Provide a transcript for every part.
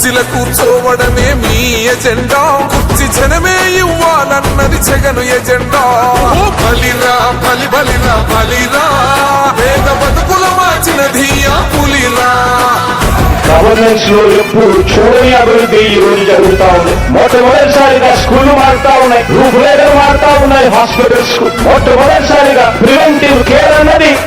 కుర్చీల కూర్చోవడమే మీ ఎజెండా. కుర్చీ జనమే ఇవ్వాలన్నది జగను ఎజెండా. ఓ బలిరా బలి బలిరా బలిరా. వేద బతుకుల మార్చినది ఆ పులిరా. గవర్నెన్స్లో ఎప్పుడు చూడని అభివృద్ధి ఈ రోజు జరుగుతా ఉంది. మొట్టమొదటిసారిగా స్కూళ్ళు మారుతా ఉన్నాయి. రూపురేఖలు మారుతా ఉన్నాయి. హాస్పిటల్స్కు మొట్టమొదటిసారిగా ప్రివెంటివ్ కేర్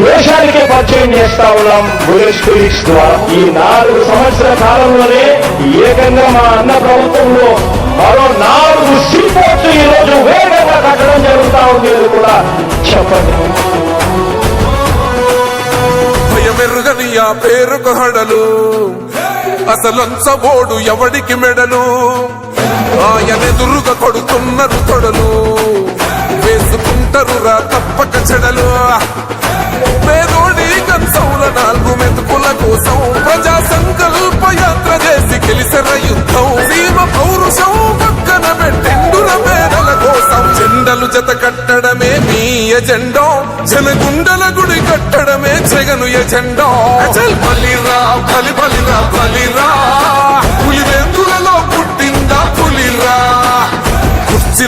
దేశానికే పరిచయం చేస్తా ఉన్నాం బుల్లెట్ క్లినిక్స్ ద్వారా. ఈ నాలుగు సంవత్సరాల కాలంలోనే ఏకంగా మా అన్న ప్రభుత్వంలో మరో నాలుగు సీపోర్ట్స్ ఈ రోజు వేగంగా కట్టడం జరుగుతా ఉంది అని కూడా చెప్పండి. భయమెరుగని ఆ పేరుకు హడలు. అసలంచబోడు ఎవడికి మెడలు? ఆయనెదురుగా కొడుతున్నారు తొడలు. వేసుకుంటారు రా తప్పక చెడలు. పేదోడి కంచౌల నాలుగు మెతుకుల కోసం ప్రజా సంకల్ప యాత్ర చేసి గెలిసిన యుద్ధం. సీమ పౌరుషం పక్కన పెట్టిండుల పేదల కోసం. జెండలు జత కట్టడమే మీ ఎజెండో. జనగుండల గుడి కట్టడమే జగను ఎజెండో. బలిరా బలి బలిరా బలిరా.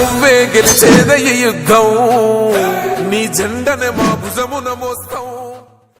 నువ్వే గెలిచేదయ్య యుద్ధం. నీ జెండనే మా భుజమున మోస్తావు